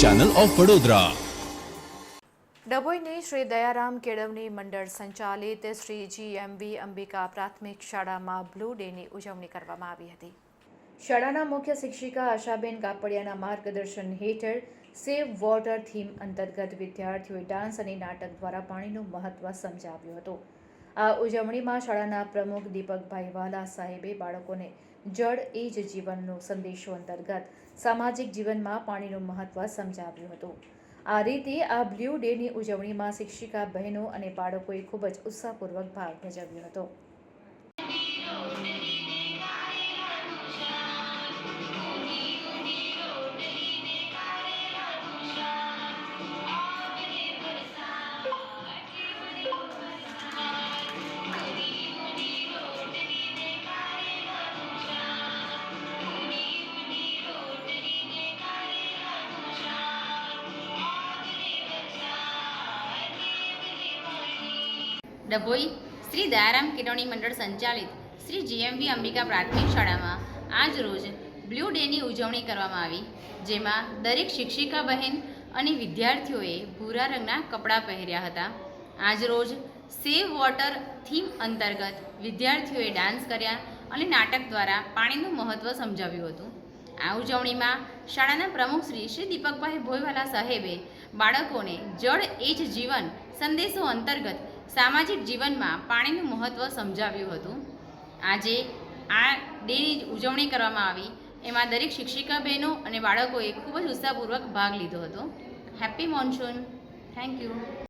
Channel of Vadodara ડભોઈની શ્રી દયારામ કેળવણી મંડળ સંચાલિત શ્રી જીએમવી અંબિકા પ્રાથમિક શાળામાં બ્લુ ડેની ઉજવણી કરવામાં આવી હતી. શાળાના મુખ્ય શિક્ષિકા આશાબેન કાપડિયાના માર્ગદર્શન હેઠળ સેવ વોટર થીમ અંતર્ગત વિદ્યાર્થીઓએ ડાન્સ અને નાટક દ્વારા પાણીનું મહત્વ સમજાવ્યું હતું. આ ઉજવણીમાં શાળાના પ્રમુખ દીપકભાઈ વાલા સાહેબે બાળકોને જળ એ જ જીવનનો સંદેશો અંતર્ગત સામાજિક જીવનમાં પાણીનું મહત્વ સમજાવ્યું હતું. આ રીતે આ બ્લ્યુ ડેની ઉજવણીમાં શિક્ષિકા બહેનો અને બાળકોએ ખૂબ જ ઉત્સાહપૂર્વક ભાગ ભજવ્યો હતો. ડભોઈ શ્રી દયારામ કિરણી મંડળ સંચાલિત શ્રી જીએમવી અંબિકા પ્રાથમિક શાળામાં આજ રોજ બ્લુ ડેની ઉજવણી કરવામાં આવી, જેમાં દરેક શિક્ષિકા બહેન અને વિદ્યાર્થીઓએ ભૂરા રંગના કપડાં પહેર્યા હતા. આજ રોજ સેવ વોટર થીમ અંતર્ગત વિદ્યાર્થીઓએ ડાન્સ કર્યા અને નાટક દ્વારા પાણીનું મહત્ત્વ સમજાવ્યું હતું. આ ઉજવણીમાં શાળાના પ્રમુખ શ્રી શ્રી દીપકભાઈ ભોયવાલા સાહેબે બાળકોને જળ એ જ જીવન સંદેશો અંતર્ગત સામાજિક જીવનમાં પાણીનું મહત્ત્વ સમજાવ્યું હતું. આજે આ ડેની ઉજવણી કરવામાં આવી. એમાં દરેક શિક્ષિકા બહેનો અને બાળકોએ ખૂબ જ ઉત્સાહપૂર્વક ભાગ લીધો હતો. Happy monsoon thank you